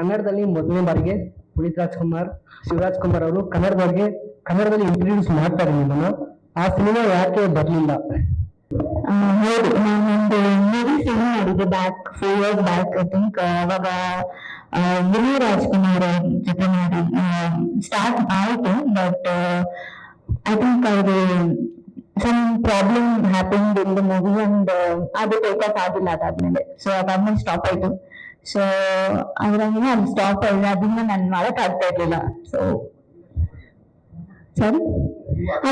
ಕನ್ನಡದಲ್ಲಿ ಮೊದಲನೇ ಬಾರಿಗೆ ಪುನೀತ್ ರಾಜ್ಕುಮಾರ್, ಶಿವರಾಜ್ ಕುಮಾರ್ ಅವರು ಕನ್ನಡದವ್ರಿಗೆ ಕನ್ನಡದಲ್ಲಿ ಇಂಟ್ರೊಡ್ಯೂಸ್ ಮಾಡ್ತಾರೆ ನಿಮ್ಮನ್ನ. ಆ ಸಿನಿಮಾ ಯಾಕೆ ಬರಲಿಲ್ಲ? ಹೌದು ನಾನೊಂದು ಮೂವಿ ಸಿನಿಮಾ ಮಾಡಿದ್ದೆ back four years back I think ಅವಾಗ ವಿನಯ್ ರಾಜ್ಕುಮಾರ್ ಜೊತೆ ಮಾಡಿ ಸ್ಟಾರ್ಟ್ ಆಯಿತು ಬಟ್ ಐ ಥಿಂಕ್ ಅವರು some problem happen in the movie and ಅದು ಟೇಕ್ ಆಫ್ ಆಗಿಲ್ಲ ಅದಾದ್ಮೇಲೆ. ಸೊ ಅದಾದ್ಮೇಲೆ ಸ್ಟಾಪ್ ಆಯ್ತು. ಸೊ ಅದ್ರಾಗ ಅದು ಸ್ಟಾಪ್ ಆಗಿದೆ ಅದನ್ನ ನಾನು ಮಾಡಕ್ ಆಗ್ತಾ ಇರ್ಲಿಲ್ಲ. ಸೊ ಸರಿ.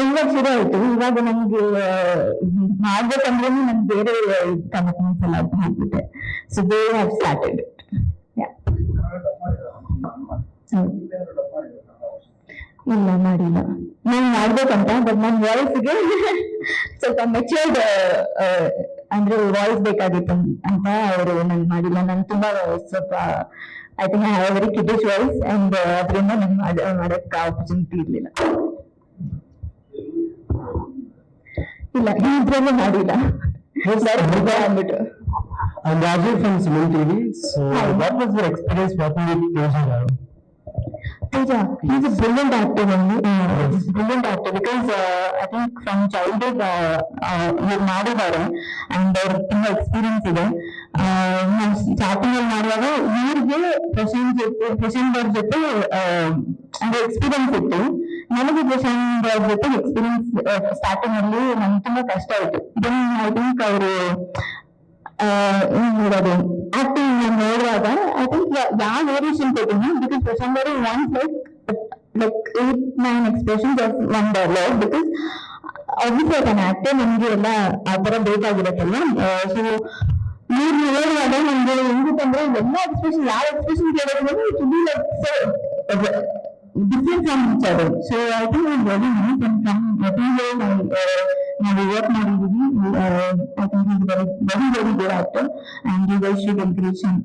ಇವಾಗ ಶುರು ಆಯ್ತು. ಇವಾಗ ನಮ್ಗೆ ಮಾಡ್ಬೇಕಂದ್ರೆ ನನ್ ಬೇರೆ ಕಮಿಟ್ಮೆಂಟ್ಸ್ ಎಲ್ಲ ಆಗ್ಬಿಟ್ಟೆ so they have started it ಇಲ್ಲ, ಮಾಡಿಲ್ಲ. ನಾನು ಮಾಡ್ಬೇಕಂತ ಬಟ್ ನನ್ನ ವಾಯ್ಸ್ಗೆ ಸ್ವಲ್ಪ ಮೆಚೂರ್ಡ್ ಅಂದ್ರೆ ವಾಯ್ಸ್ ಬೇಕಾಗಿತ್ತು ಅಂತ ಅವರು ನನ್ ಮಾಡಿಲ್ಲ ನಾನು ತುಂಬಾ ಸ್ವಲ್ಪ I think I have very kiddish voice and ಅದರಿಂದ ನನ್ ಮಾಡಕ್ ಆಪರ್ಚುನಿಟಿ ಇರ್ಲಿಲ್ಲ ಇಲ್ಲ ಇದ್ರಲ್ಲೂ ಮಾಡಿಲ್ಲ ಅಂದ್ಬಿಟ್ಟು And Rajiv from Simon TV. So, Hi. what was your experience working with Teja Garu? Teja, he's a brilliant actor only. Uh, he's a brilliant actor because uh, I think from childhood uh, uh, ಇವ್ರು ಮಾಡಿದ್ದಾರೆ and ಅವ್ರಿಗೆ ತುಂಬಾ experience ಇದೆ starting ಅಲ್ಲಿ ಮಾಡುವಾಗ ಇವ್ರಿಗೆ ಪ್ರಶಾಂತ್ ಜೊತೆ ಪ್ರಶಾಂತ್ ಅವ್ರ ಜೊತೆ ಆ, ಅಂದ್ರೆ ಎಕ್ಸ್ಪೀರಿಯನ್ಸ್ ಇತ್ತು ನನಗೆ ಪ್ರಶಾಂತ್ ಅವ್ರ ಜೊತೆ ಎಕ್ಸ್ಪೀರಿಯನ್ಸ್ ಸ್ಟಾರ್ಟಿಂಗ್ ಅಲ್ಲಿ ನಂಗೆ ತುಂಬಾ ಕಷ್ಟ ಆಯ್ತು ದೆನ್ ಐ ಥಿಂಕ್ ಅವರು ನೋಡೋದು ಆಕ್ಟಿಂಗ್ ನೋಡುವಾಗ ಐ ಥಿಂಕ್ ಯಾವ ವೇರಿಯೇಷನ್ ಕೊಟ್ಟಿನಿ ಬಿಕಾಸ್ ಪ್ರಶಾಂತ್ ಅವರು one like like eight nine expressions of one dialogue because obviously an actor ನಮ್ಗೆ ಎಲ್ಲ ಆ ತರ ಬೇಕಾಗಿರತ್ತಲ್ಲ ಸೊ ನೀವ್ ನೋಡುವಾಗ ನಮ್ಗೆ ಹೆಂಗಿತ್ತಂದ್ರೆ ಎಲ್ಲ ಎಕ್ಸ್ಪ್ರೆಷನ್ ಯಾವ expression ಕೇಳೋದ್ರೂ it be like so different from each other. So I think it's very nice and from material and uh, ನಾವು work ಮಾಡಿದೀವಿ uh, I think he's very very very good actor and you guys should encourage him.